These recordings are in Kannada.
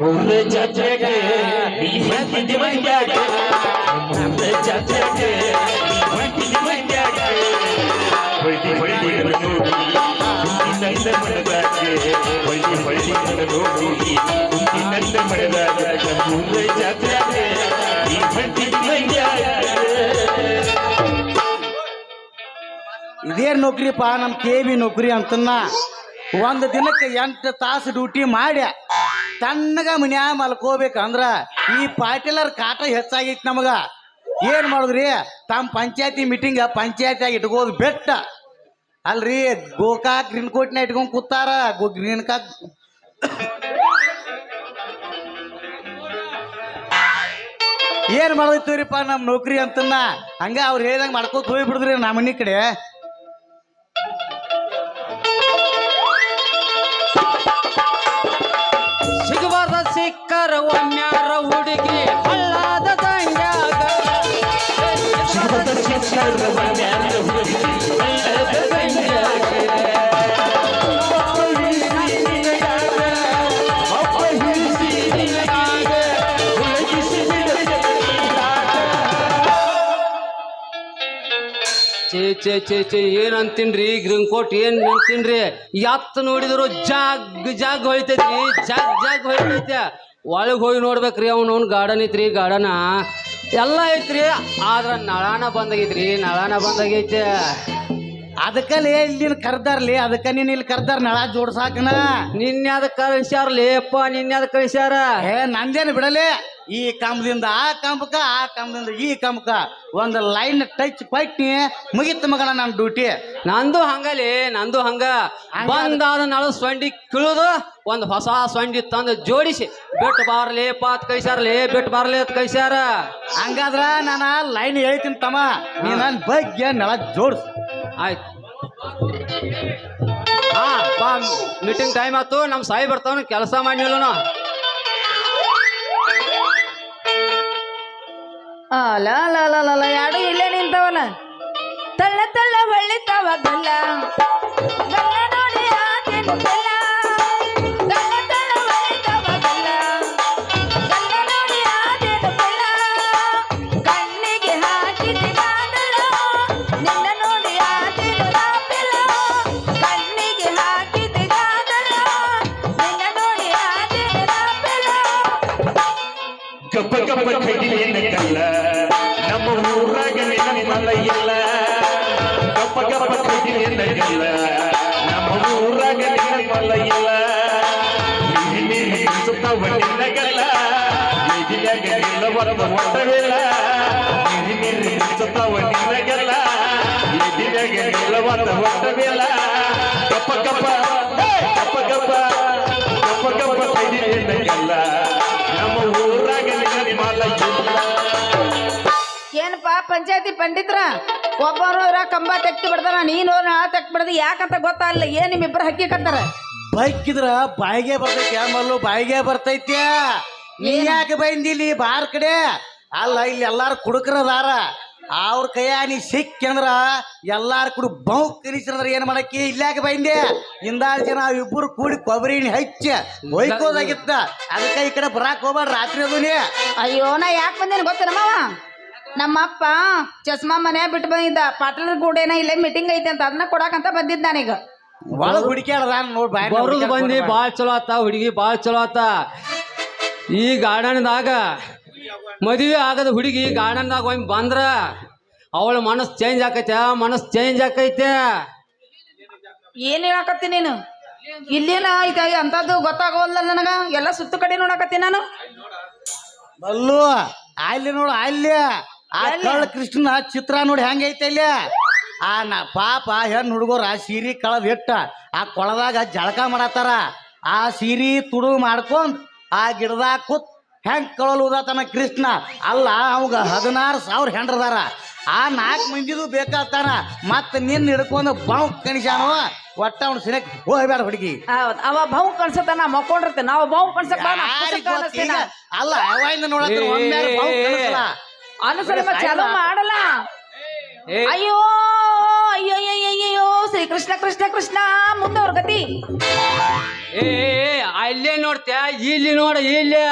ಬಂದಿದ್ದಿ ಮಂಡ್ಯಾಗ ಇದೇನ್ ನೌಕರಿಪ್ಪ ನಮ್ ಕೆ ಬಿ ನೌಕರಿ ಅಂತನ್ನ ಒಂದು ದಿನಕ್ಕೆ ಎಂಟು ತಾಸು ಡ್ಯೂಟಿ ಮಾಡಿ ತಣ್ಣಗ ಮನ್ಯಾಗ ಮಲ್ಕೋಬೇಕಂದ್ರ ಈ ಪಾಟೀಲರ್ ಕಾಟ ಹೆಚ್ಚಾಗೈತಿ ನಮಗ. ಏನ್ ಮಾಡುದ್ರಿ? ತಮ್ಮ ಪಂಚಾಯತಿ ಮೀಟಿಂಗ್ ಪಂಚಾಯತಿಯಾಗಿ ಇಟ್ಕೋದು ಬೆಟ್ಟ. ಅಲ್ರಿ ಗೋಕಾ ಗ್ರೀನ್ ಕೋಟ್ನ ಇಟ್ಕೊಂಡ್ ಕೂತಾರ. ಗ್ರೀನ್ ಕಾಕ್ ಏನ್ ಮಾಡೋಯ್ತೀವ್ರಿಪ್ಪ ನಮ್ ನೌಕರಿ ಅಂತನ್ನ? ಹಂಗ ಅವ್ರು ಹೇಳಿದಂಗ ಮಾಡ್ಕೋತ ಹೋಗಿ ಬಿಡುದ್ರಿ ನಮ್ಮ ಮನಿ ಕಡೆ. ಒಮ್ಮ್ಯಾರ ಹುಡುಗಿ ಹಳ್ಳಾದ ದಂಡ್ಯಾಗ ಚೇ ಚೇ ಚೇ ಚೇ ಏನ್ ಅಂತೀನ್ರಿ ಗ್ರಿಂಕೋಟ್ ಏನ್ ಅಂತೀನ್ರಿ? ಯಾತ್ ನೋಡಿದ್ರು ಜಾಗ್ ಜಾಗ್ ಹೋಯ್ತೈತಿ ಜಾಗ್ ಜಾಗ್ ಹೊಳಿತೈತೆ. ಒಳಗ್ ಹೋಗಿ ನೋಡ್ಬೇಕ್ರಿ ಅವ್ನು ಗಾರ್ಡನ್ ಐತ್ರಿ ಗಾರ್ಡನ ಎಲ್ಲ ಐತ್ರಿ ಆದ್ರೆ ನಳಾನ ಬಂದಾಗೈತ್ರಿ ನಳಾನ ಬಂದಾಗೈತೆ. ಅದಕ್ಕಲ್ಲೇ ಇಲ್ಲಿ ಕರ್ದಾರ್ಲಿ ಅದಕ್ಕೆ ನೀನ್ ಇಲ್ಲಿ ಕರ್ದಾರ ನಳ ಜೋಡ್ಸಾಕನ. ನಿನ್ನೆ ಅದಕ್ಕೆ ಕಳಿಸ್ಯಾರ್ಲಿ ಅಪ್ಪ ನಿನ್ನೆ ಅದಕ್ಕೆ ಕಳಿಸ್ಯಾರ. ಏ ನಂದೇನು ಬಿಡಲೆ? ಈ ಕಂಬದಿಂದ ಆ ಕಂಬಕ್ಕ ಆ ಕಂಬದಿಂದ ಈ ಕಂಬಕ್ಕ. ಒಂದು ಲೈನ್ ಟಚ್ ಪಟ್ಟಿ ಮುಗಿತ ಮಗಳ ನನ್ನ ಡ್ಯೂಟಿ ನಂದು ಹಂಗಲಿ ನಂದು ಹಂಗ. ಬಂದಾದ ನಳ ಸೊಂಡಿ ಕಿಳುದು ಒಂದು ಹೊಸ ಸೊಂಡಿ ತಂದು ಜೋಡಿಸಿ. ಬೆಟ್ ಬಾರ್ಲಿ ಪಾತ್ ಕೈಸಾರ್ಲಿ ಬೆಟ್ ಬಾರ್ಲಿ ಅಂತ ಕೈಸಾರ ಹಂಗಾದ್ರ ನಾನು ಲೈನ್ ಹೇಳ್ತೀನಿ ತಮ್ಮ. ನೀ ನನ್ನ ಬಗ್ಗೆ ನಳ ಜೋಡ್ಸ್. ಆಯ್ತು. ಹಾ ಬಾ ಮೀಟಿಂಗ್ ಟೈಮ್ ಆಯ್ತು ನಮ್ಮ ಸಾಯಿ ಬರ್ತಾವ ಕೆಲಸ ಮಾಡಿ ಹೇಳೋಣ ಅಲ ಅಲ ಅಲ ಇಲ್ಲೇ ನಿಂತವಲ್ಲ. ತಳ್ಳ ತಳ್ಳ ಹೊಳ್ಳಿತಾವ ಗಲ್ಲ. ಗಲ್ಲ ನೋಡಿ ಆತೇನು ಗಪ್ಪ ಗಪ್ಪ ಕಡಿಲಿನ ಕಲ್ಲ ನಮ್ಮ ಊರಾಗ ನಿನ್ನಲ್ಲ ಇಲ್ಲ ಗಪ್ಪ ಗಪ್ಪ ಕಡಿಲಿನ ಕಲ್ಲ ನಮ್ಮ ಊರಾಗ ನಿನ್ನಲ್ಲ ಇಲ್ಲ ನೀರಿ ನೀರಿ ಸುತ್ತವ ನಿನ್ನ ಕಲ್ಲ ನಿಧಿಯಾಗ ನಿಲ್ಲವತ್ತ ಒಟ್ಟವಿಲ್ಲ ನೀರಿ ನೀರಿ ಸುತ್ತವ ಏನಪ್ಪ ಪಂಚಾಯತಿ ಪಂಡಿತ್ರ? ಒಬ್ಬರು ಕಂಬ ತೆಗ್ದು ಬಿಡ್ತಾರ ನೀನು ನಾ ತೆಕ್ ಬಿಡ್ದು ಯಾಕಂತ ಗೊತ್ತಾಗಲ್ಲ ಏನ್ ನಿಮ್ಮಿಬ್ರು ಹಕ್ಕಿಕತ್ತಾರ ಬೈಕಿದ್ರ ಬಾಯಿಗೆ ಬರ್ತೈತಿ ಮಲ್ಲು ಬಾಯಿಗೆ ಬರ್ತೈತಿ. ನೀ ಯಾಕೆ ಬೈಂದಿಲಿ ಬಾರ್ ಕಡೆ? ಅಲ್ಲ ಇಲ್ಲಿ ಎಲ್ಲಾರು ಕುಡುಕರದಾರ. ಅವ್ರ ಕೈಯ ನೀ ಸಿಕ್ಕಂದ್ರ ಎಲ್ಲಾರು ಕೂಡ ಬೌ ಕನಿಸ್ರಂದ್ರ ಏನ್ ಮಾಡಕ್ಕೆ? ಇಲ್ಯಾಕೆ ಬೈಂದೆ ಹಿಂದಾರು ಜನ ಇಬ್ಬರು ಕೂಡಿ ಕೊಬ್ಬರಿ ಹಚ್ಚ ಒಯ್ಕೋದಾಗಿತ್ತ ಅದಕ್ಕೆ ಈ ಕಡೆ ಬರಾಕ್ ಹೋಗ್ಬೇಡ ರಾತ್ರಿ ಅದೂನೇ ಅಯ್ಯೋ ನಾ ಯಾಕೆ ಬಂದೇನು ಗೊತ್ತೇನ ಮಾವ? ನಮ್ಮಪ್ಪ ಚಸ್ಮಾ ಮನೆ ಬಿಟ್ಟು ಬಂದಿದ್ದ. ಪಾಟೀಲ್ ಗೂಡೇನ ಇಲ್ಲೇ ಮೀಟಿಂಗ್ ಐತೆ ಅಂತ ಅದನ್ನ ಕೊಡಕಂತ ಬಂದಿದ್ದ ನಾನೀಗ. ಒಳಗ್ ಹುಡುಕ್ಯಾಡದ ನೋಡ್ ಬರುದು ಬಂದಿ ಭಾಳ ಚಲೋ ಆತ ಹುಡುಗಿ ಭಾಳ ಚಲೋ ಆತ. ಈ ಗಾರ್ಡನ್ದಾಗ ಮದುವೆ ಆಗದ ಹುಡುಗಿ ಗಾರ್ಡನ್ದಾಗ ಒಮ್ಮೆ ಬಂದ್ರ ಅವಳ ಮನಸ್ಸು ಚೇಂಜ್ ಆಕೈತೆ ಮನಸ್ಸು ಚೇಂಜ್ ಆಕೈತೆ. ಏನ್ ಹೇಳಕತ್ತಿ ನೀನು? ಇಲ್ಲೇನ ಐತೆ ಅಂತದ್ದು ಗೊತ್ತಾಗೋಲ್ಲ ನನಗ? ಎಲ್ಲ ಸುತ್ತ ಕಡೆ ನೋಡಕತ್ತಿ ನಾನು? ಬಲ್ಲು ಅಲ್ಲಿ ನೋಡು ಅಲ್ಲಿ. ಆ ಕಳ್ಳ ಕೃಷ್ಣನ ಚಿತ್ರ ನೋಡಿ ಹೆಂಗೈತೆ ಇಲ್ಲಿ? ಆ ನಾ ಪಾಪ ಹೆಣ್ಣು ಹುಡುಗರ ಸೀರೆ ಕಳದ್ ಇಟ್ಟ ಆ ಕೊಳದಾಗ ಜಳಕ ಮಾಡತ್ತಾರ. ಆ ಸೀರೆ ತುಡು ಮಾಡ್ಕೊಂಡ್ ಆ ಗಿಡದಾಗ ಕೂತ್ ಹೆಂಗ್ ಕಳಲುದಾತನ ಉದಾತನ ಕೃಷ್ಣ? ಅಲ್ಲ ಅವಾಗ ಹದಿನಾರು ಸಾವಿರ ಹೆಂಡ್ರದಾರ ಆ ನಾಲ್ಕು ಮಂದಿದು ಬೇಕಾಗ್ತಾನ ಮತ್ತೆ ನಿನ್ನ ಹಿಡ್ಕೊಂಡು ಬಾವು ಕಣಿಸಾನು ಒಟ್ಟ ಅವ್ನ ಸಿನಕ್ ಹೋಗ್ಬೇಡ ಹುಡುಗಿ. ಹೌದ್ ಅವ ಬಾವು ಕಣಿಸತನ ಮಕ್ಕೊಂಡಿರ್ತೇನೆ ನಾವು ಬಾವು ಕಳ್ಸಕ್ ಬಾ, ನಾ ಪುಸ್ತಕ ಗೊತ್ತ್ ಅಲ್ಲ ಅವಾಗಿಂದ ನೋಡತ್ರ ಒಮ್ಮೆಯಾರು ಬಾವು ಕಳಿಸಲ್ಲ ಅನುಸರಿ ಮತ್ತ್ ಚಾಲು ಮಾಡಲ್ಲ. ಏ. ಅಯ್ಯೋ ಅಯ್ಯೋ ಅಯ್ಯೋ ಅಯ್ಯೋ ಶ್ರೀ ಕೃಷ್ಣ ಕೃಷ್ಣ ಕೃಷ್ಣ ಮುಂದವ್ರ ಗತಿ. ಏ ಏ, ಅಲ್ಲೇ ನೋಡ್ತ್ಯಾ? ಇಲ್ಲಿ ನೋಡ ಇಲ್ಲಿ.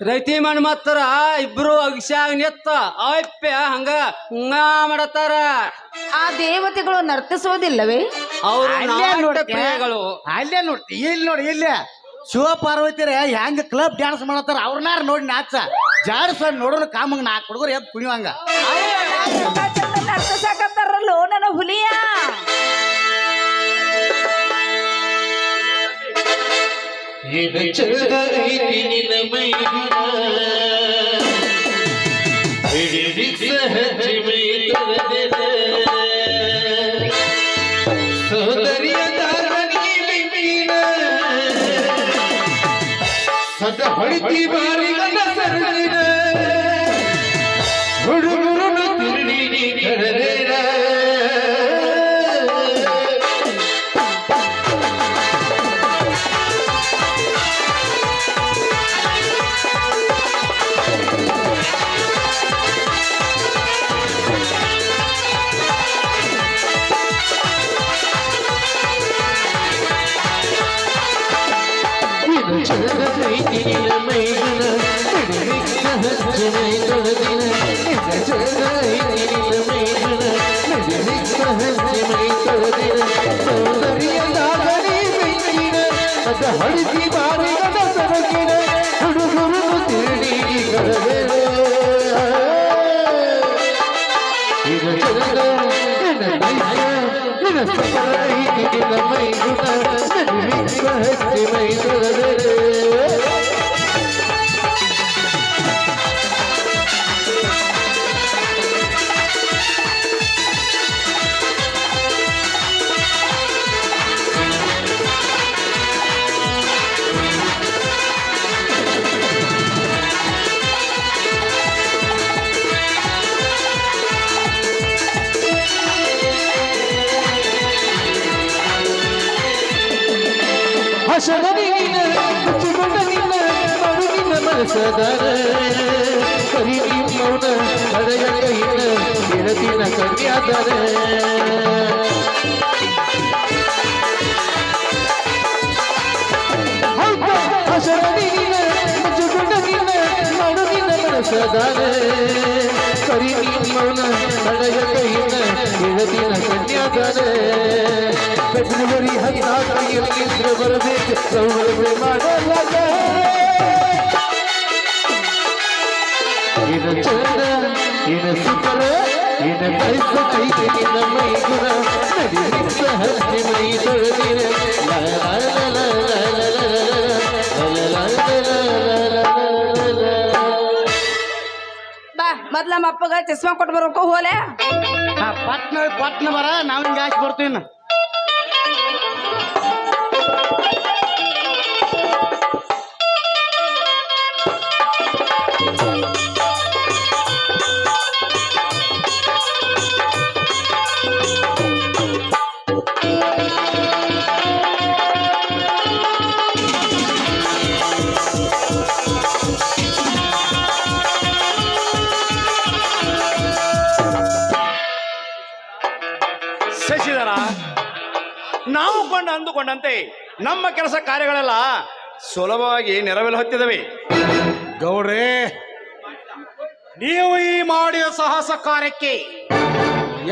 ರೈತಿ ಮಣ್ಣು ಮತ್ತರ ಇಬ್ರು ಅಗಿಸ್ಯಾಗ ನಿತ್ತ ಅಪ್ಪ್ಯ ಹಂಗ ಹಂಗ ಮಾಡತ್ತಾರ. ಆ ದೇವತೆಗಳು ನರ್ತಿಸೋದಿಲ್ಲವೇ ಅವರು ಅಲ್ಲೇ ನೋಡ್ತ್ಯಾ? ಪ್ರಿಯಗಳು. ಅಲ್ಲೇ ನೋಡ್ತಿ ಇಲ್ಲಿ ನೋಡಿ ಇಲ್ಲ. ಶಿವ ಪಾರ್ವತಿರ ಹೆಂಗ ಕ್ಲಬ್ ಡ್ಯಾನ್ಸ್ ಮಾಡತ್ತಾರ? ಅವ್ರನ್ನಾರ ನೋಡಿ ನಾಚ. ಜಾಡ್ಸ ನೋಡೋಣ ಕಾಮಂಗ್ ನಾಲ್ಕು ಹುಡುಗರು ಎದ್ದು ಕುಣಿವಂಗ ನರ್ತಿಸಾಕತ್ತಾರಲ್ಲೋ ನನ್ನ ಹುಲಿಯ? ಏನು ಚಂದ ಐತಿ ನಿನ್ನ ಮೈಗುಣ ಬಿಡಿ ಹಚ್ಚಿ ಮೈ ತೊರೆದ ಸದ ಹೊಡಿತಿ ಬಾರಿ ನನ್ನ ಹರಿಸಿ ಬಾರಿಗದ ಸರಕಿನ ಹುಡುಗುರು ತಿರುಗಿ ಕರೆದರು ಇದು ಚಲದ ನನ್ನ ಮೈಸೂರು ಸದರ ಕರಿ ನಿಮ್ಮೌನ ಹಡೆಯ ಕೈನ ಗೆಳತಿನ ಕನ್ಯಾದರ ಹಸರದಿನ ಮುಜುಗುಣದಿನ ಮಡುದಿನ ಮನಸದರ ಕರಿ ನಿಮ್ಮೌನ ಹಡೆಯ ಕೈನ ಗೆಳತಿನ ಕನ್ಯಾದರ ಬೆಂಗಳೂರಿ ಹತ್ತಾಕಿಯಲ್ಲಿ ಇಂದ್ರ ಬರಬೇಕು ಸೌರ ಮಾಡಲಾಗ ನಿನ್ನ ಚಂದ ನಿನ್ನ ಸುಖರ ಕೈಗೆ ಬಾ ಮೊದ್ಲ ನಮ್ಮ ಅಪ್ಪಗ ಚಸ್ಮಾ ಕೊಟ್ಟು ಬರ್ಬೇಕು ಹೋಲೆ ಪಟ್ನ ಪಟ್ನ ಬರ ನಾವು ಹಿಂಗೆ ಹಾಕಿ ಬರ್ತೀವಿ ಕೊಂಡು ನಮ್ಮ ಕೆಲಸ ಕಾರ್ಯಗಳೆಲ್ಲ ಸುಲಭವಾಗಿ ನೆರವೇಲ್ ಹತ್ತಿದವೆ. ಗೌಡ್ರೇ ನೀವು ಈ ಮಾಡಿದ ಸಾಹಸ ಕಾರ್ಯಕ್ಕೆ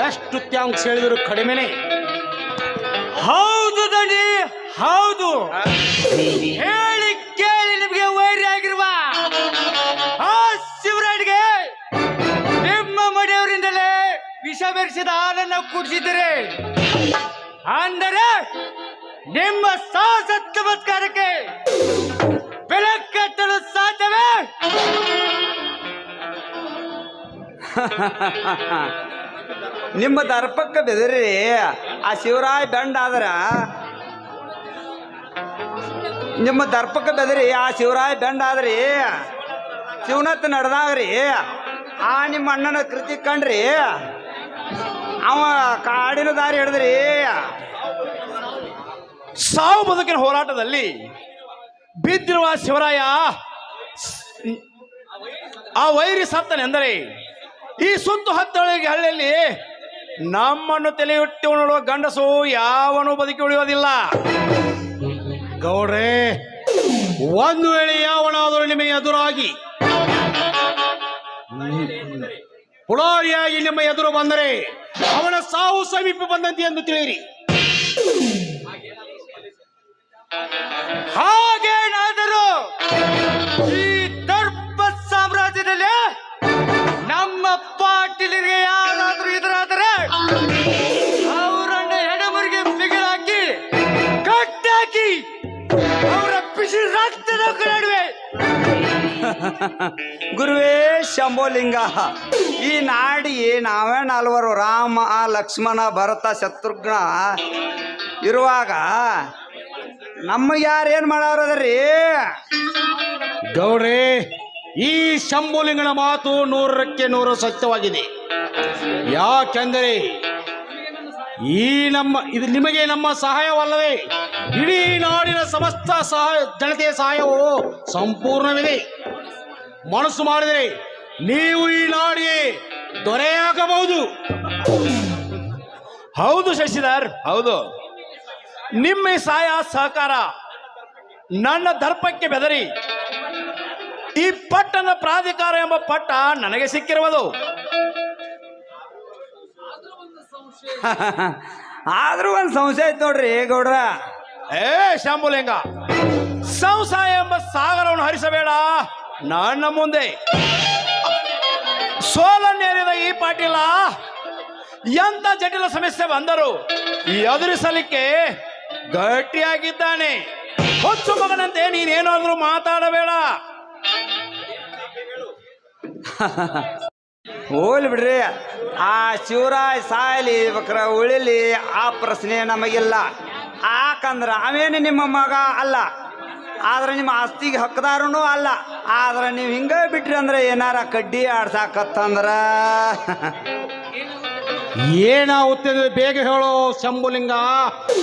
ಎಷ್ಟು ತ್ಯಾಂಕ್ಸ್ ಹೇಳಿದ್ರು ಕಡಿಮೆನೆ. ಹೌದು ದಣಿ ಹೌದು. ಹೇಳಿ ಕೇಳಿ ನಿಮಗೆ ವೈರಿ ಆಗಿರುವ ಆ ಶಿವರಾಜ್ಗೆ ನಿಮ್ಮ ಮನೆಯವರಿಂದಲೇ ವಿಷ ಬೆರೆಸಿದ ಹಾಲನ್ನು ಕುಡಿಸಿದರೆ ಅಂದರೆ ನಿಮ್ಮ ಸಾಹಸ ಚಮತ್ಕಾರಕ್ಕೆ ಬೆಲೆ ಕಟ್ಟಲು ಸಾಧ್ಯವೇ? ನಿಮ್ಮ ದರ್ಪಕ್ಕ ಬೆದರಿ ಆ ಶಿವರಾಯ ಬೆಂಡ ಆದ್ರ? ನಿಮ್ಮ ದರ್ಪಕ್ಕ ಬೆದರಿ ಆ ಶಿವರಾಯ ಬೆಂಡ ಆದ್ರಿ? ಶಿವನತ್ ನಡೆದಾಗ್ರಿ? ಆ ನಿಮ್ಮ ಅಣ್ಣನ ಕೃತಿ ಕಂಡ್ರಿ? ಅವ ಕಾಡಿನ ದಾರಿ ಹಿಡಿದ್ರಿ? ಸಾವು ಬದುಕಿನ ಹೋರಾಟದಲ್ಲಿ ಬಿದ್ದಿರುವ ಶಿವರಾಯ ಆ ವೈರಿ ಸತ್ತನೆಂದರೆ ಈ ಸುತ್ತು ಹತ್ತೊಳಗೆ ಹಳ್ಳಿಯಲ್ಲಿ ನಮ್ಮನ್ನು ತಲೆಯುಟ್ಟು ನೋಡುವ ಗಂಡಸು ಯಾವನು ಬದುಕಿ ಉಳಿಯೋದಿಲ್ಲ. ಗೌಡ್ರೆ, ಒಂದು ವೇಳೆ ಯಾವನಾದರೂ ನಿಮಗೆ ಎದುರಾಗಿ ಪುಳಾರಿಯಾಗಿ ನಿಮ್ಮ ಎದುರು ಬಂದರೆ ಅವನ ಸಾವು ಸಮೀಪ ಬಂದಂತೆ ಎಂದು ತಿಳಿಯಿರಿ. ಹಾಗೇನಾದರೂ ಈ ದರ್ಪ ಸಾಮ್ರಾಜ್ಯದಲ್ಲಿ ನಮ್ಮ ಪಾಟೀಲಿಗೆ ಯಾರಾದರೂ ಇದರಾದರೆ ಅವರನ್ನ ಎಡಮರಿಗೆ ಬಿಗಿಲಾಕಿ ಕಟ್ಟಾಕಿ ಅವರ ಬಿಸಿ ರಕ್ತದ ನಡುವೆ ಗುರುವೇ ಶಂಭೋಲಿಂಗ, ಈ ನಾಡಿ ನಾವೇ ನಾಲ್ವರು ರಾಮ, ಲಕ್ಷ್ಮಣ, ಭರತ, ಶತ್ರುಘ್ನ ಇರುವಾಗ ನಮಗೆ ಯಾರು ಏನು ಮಾಡವ್ರದ್ರಿ ಗೌರಿ ಈ ಶಂಭುಲಿಂಗನ ಮಾತು ನೂರಕ್ಕೆ ನೂರು ಸತ್ಯವಾಗಿದೆ. ಯಾಕೆಂದರೆ ಈ ನಮ್ಮ ಇದು ನಿಮಗೆ ನಮ್ಮ ಸಹಾಯವಲ್ಲವೇ ಇಡೀ ನಾಡಿನ ಸಮಸ್ತ ಸಹಾಯ ಜನತೆಯ ಸಹಾಯವು ಸಂಪೂರ್ಣವಿದೆ. ಮನಸ್ಸು ಮಾಡಿದರೆ ನೀವು ಈ ನಾಡಿಗೆ ದೊರೆಯಾಗಬಹುದು. ಹೌದು ಶಶಿಧರ್ ಹೌದು. ನಿಮ್ಮ ಸಹಾಯ ಸಹಕಾರ ನನ್ನ ದರ್ಪಕ್ಕೆ ಬೆದರಿ. ಈ ಪಟ್ಟನ ಪ್ರಾಧಿಕಾರ ಎಂಬ ಪಟ್ಟ ನನಗೆ ಸಿಕ್ಕಿರುವುದು. ಆದ್ರೂ ಒಂದು ಸಂಶಯ ಐತೆ ನೋಡ್ರಿ ಗೌಡ್ರ? ಏ ಶಾಂಬುಲಿಂಗ ಸಂಸಾಯ ಎಂಬ ಸಾಗರವನ್ನು ಹರಿಸಬೇಡ ನನ್ನ ಮುಂದೆ. ಸೋಲನ್ನೇರಿದ ಈ ಪಾಟೀಲ ಎಂತ ಜಟಿಲ ಸಮಸ್ಯೆ ಬಂದರು ಎದುರಿಸಲಿಕ್ಕೆ ಗಟ್ಟಿಯಾಗಿದ್ದಾನೆ. ಹೊಚ್ಚು ಮಗನಂತೆ ನೀನೇನಾದ್ರೂ ಮಾತಾಡಬೇಡ. ಹೋಲ್ ಬಿಡ್ರಿ. ಆ ಶಿವರಾಯ್ ಸಾಯಲಿ ಬಕ್ರ ಉಳಿಲಿ ಆ ಪ್ರಶ್ನೆ ನಮಗಿಲ್ಲ. ಯಾಕಂದ್ರೆ ಅವೇನು ನಿಮ್ಮ ಮಗ ಅಲ್ಲ. ಆದ್ರೆ ನಿಮ್ಮ ಆಸ್ತಿಗೆ ಹಕ್ಕದಾರನು ಅಲ್ಲ. ಆದ್ರೆ ನೀವು ಹಿಂಗ ಬಿಟ್ರಿ ಅಂದ್ರೆ ಏನಾರ ಕಡ್ಡಿ ಆಡ್ಸಾಕತ್ತಂದ್ರ? ಏನಾಗುತ್ತೆ ಬೇಗ ಹೇಳು ಶಂಭುಲಿಂಗ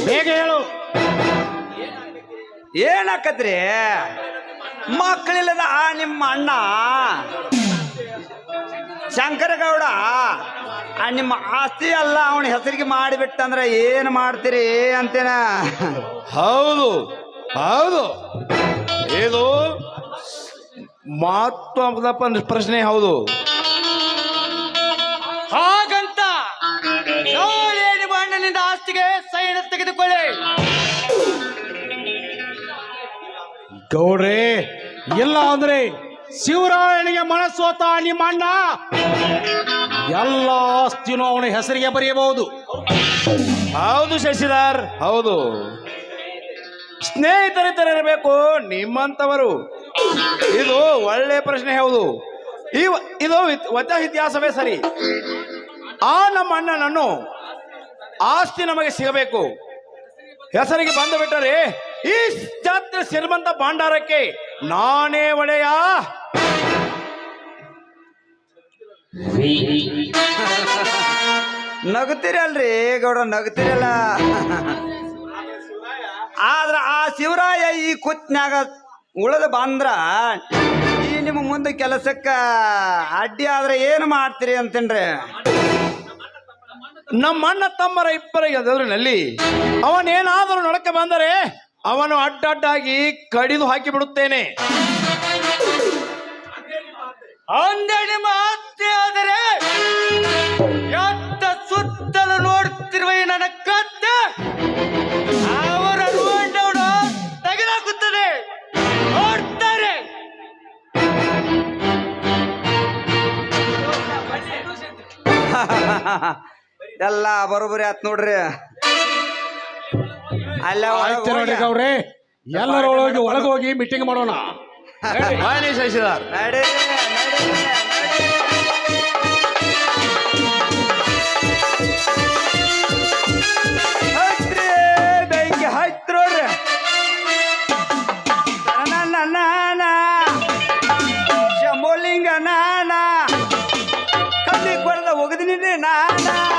ಬೇಗ ಹೇಳು. ಏನಾಕತ್ರಿ? ಮಕ್ಕಳಿಲ್ಲದ ಆ ನಿಮ್ಮ ಅಣ್ಣ? ಶಂಕರಗೌಡ? ಆ ನಿಮ್ಮ ಆಸ್ತಿ ಅಲ್ಲ ಅವನ ಹೆಸರಿಗೆ ಮಾಡಿಬಿಟ್ಟಂದ್ರೆ ಏನು ಮಾಡ್ತೀರಿ ಅಂತೇನ? ಹೌದು ಹೌದು. ಇದು ಮಾತು ಪ್ರಶ್ನೆ ಹೌದು. ಹಾಗಂತ ನಾಳೆ ನಿಮ್ಮ ಅಣ್ಣನಿಂದ ಆಸ್ತಿಗೆ ಸೈನ್ ತೆಗೆದುಕೊಳ್ಳಿ. ಗೌಡ್ರೆ, ಇಲ್ಲ ಅಂದ್ರೆ ಶಿವರಾಯನಿಗೆ ಮನಸ್ಸೋತ ನಿಮ್ಮ ಅಣ್ಣ? ಎಲ್ಲ ಆಸ್ತಿನೂ ಅವನ ಹೆಸರಿಗೆ ಬರೆಯಬಹುದು. ಹೌದು ಶಶಿಧರ್, ಹೌದು. ಸ್ನೇಹಿತರಿದ್ದರಿರಬೇಕು ನಿಮ್ಮಂತವರು. ಇದು ಒಳ್ಳೆ ಪ್ರಶ್ನೆ, ಹೌದು. ಈ ಇದು ವಚ ಇತಿಹಾಸವೇ ಸರಿ. ಆ ನಮ್ಮ ಅಣ್ಣನನ್ನು ಆಸ್ತಿ ನಮಗೆ ಸಿಗಬೇಕು. ಹೆಸರಿಗೆ ಬಂದು ಬಿಟ್ಟರೆ ಈ ಜಾತ್ರೆ ಶ್ರೀಮಂತ ಭಂಡಾರಕ್ಕೆ ನಾನೇ ಒಡೆಯ. ನಗುತ್ತೀರಿ ಅಲ್ರಿ ಗೌಡ ನಗುತ್ತೀರಲ್ಲ? ಆದ್ರ ಆ ಶಿವರಾಯ ಈ ಕುತ್ನಾಗ ಉಳದ ಬಂದ್ರ ಈ ನಿಮ್ಮ ಮುಂದೆ ಕೆಲಸಕ್ಕ ಅಡ್ಡಿ ಆದ್ರೆ ಏನು ಮಾಡ್ತೀರಿ ಅಂತೇನ್ರಿ? ನಮ್ಮ ಅಣ್ಣ ತಮ್ಮರ ಇಬ್ಬರ ಎದುರಿನಲ್ಲಿ ಅವನೇನಾದರೂ ನಡಕ ಬಂದರೆ ಅವನು ಅಡ್ಡಡ್ಡಾಗಿ ಕಡಿದು ಹಾಕಿ ಬಿಡುತ್ತೇನೆ ಅಂದೆ ಮಾತೆ ಆದರೆ ಎತ್ತ ಸುತ್ತಲೂ ನೋಡ್ತಿರುವ ನನ್ನ ಕತ್ತ ಅವರ ರುವಂಡವನು ತೆಗೆದಾಕುತ್ತದೆ ನೋಡ್ತಾರೆ. ಎಲ್ಲ ಬರೋಬರಿ ಆತ್ ನೋಡ್ರಿ. ಅಲ್ಲ ಆಯ್ತು ನೋಡಿ ಎಲ್ಲರ ಒಳಗೆ ಒಳಗೆ ಹೋಗಿ ಮೀಟಿಂಗ್ ಮಾಡೋಣ. ವಾಹಿನಿ ಶಶಿಧರ್. ನಡಿ ನಾನಾ. ಕಲ್ಲಿ ಕೊಡದ ಒಗದಿನಿ ನಾನಾ.